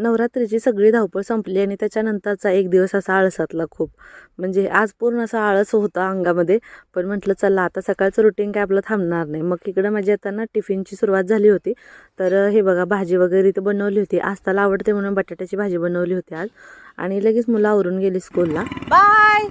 नवरात्रीची सगळी धावपळ संपली आणि त्याच्यानंतरचा एक दिवस असा आळसातला खूप. म्हणजे आज पूर्ण असा आळस होता अंगामध्ये पण म्हटलं चला आता सकाळचं रुटीन काय आपलं थांबणार नाही. मग इकडं माझी आता ना टिफिनची सुरुवात झाली होती. तर हे बघा भाजी वगैरे इथं बनवली होती. आज त्याला आवडते म्हणून बटाट्याची भाजी बनवली होती आज. आणि लगेच मुलं आवरून गेली स्कूलला बाय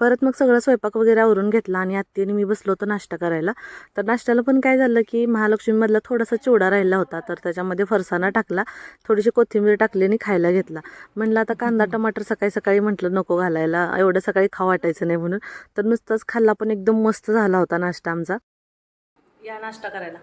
परत मग सगळं स्वयंपाक वगैरे आवरून घेतला आणि आत्तीने मी बसलो होतो नाश्ता करायला. तर नाश्त्याला पण काय झालं की महालक्ष्मीमधला थोडासा चिवडा राहिला होता तर त्याच्यामध्ये फरसाणा टाकला थोडीशी कोथिंबीर टाकली आणि खायला घेतला. म्हणलं आता कांदा टमाटर सकाळी सकाळी म्हटलं नको घालायला एवढं सकाळी खाऊ वाटायचं नाही म्हणून. तर नुसताच खाल्ला पण एकदम मस्त झाला होता नाश्ता आमचा. या नाश्ता करायला.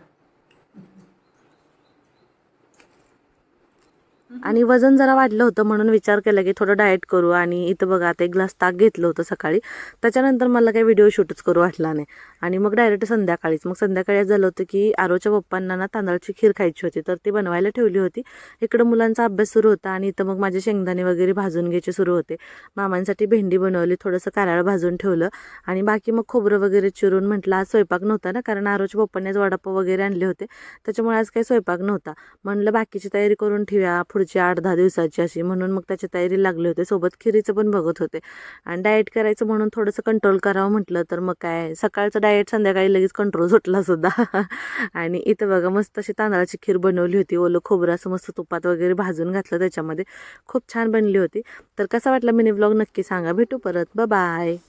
आणि वजन जरा वाढलं होतं म्हणून विचार केला की थोडं डाएट करू आणि इथं बघा आता एक ग्लास ताक घेतलं होतं सकाळी. त्याच्यानंतर मला काही व्हिडिओ शूटच करू वाटला नाही. आणि मग डायरेक्ट संध्याकाळीच. मग संध्याकाळी झालं होतं की आरोच्या पप्पांना ना तांदळाची खीर खायची होती. तर ती बनवायला ठेवली होती. इकडं मुलांचा अभ्यास सुरू होता आणि इथं मग माझे शेंगदाणे वगैरे भाजून घ्यायचे सुरू होते. मामांसाठी भेंडी बनवली थोडंसं कारळ भाजून ठेवलं. आणि बाकी मग खोबरं वगैरे चिरून म्हटलं आज स्वयंपाक नव्हता ना कारण आरोच्या पप्पांनीच वडापाव वगैरे आणले होते. त्याच्यामुळे आज काही स्वयंपाक नव्हता. म्हणलं बाकीची तयारी करून ठेवूया. पुढची आठ दहा दिवसाची अशी म्हणून मग त्याची तयारी लागली होते. सोबत खिरीचं पण बघत होते. आणि डाएट करायचं म्हणून थोडंसं कंट्रोल करावं म्हटलं तर मग काय सकाळचं डाएट संध्याकाळी लगेच कंट्रोल सुटला सुद्धा. आणि इथं बघा मस्त अशी तांदळाची खीर बनवली होती. ओलं खोबरं असं मस्त तुपात वगैरे भाजून घातलं त्याच्यामध्ये. खूप छान बनली होती. तर कसा वाटला मिनी ब्लॉग नक्की सांगा. भेटू परत. बाय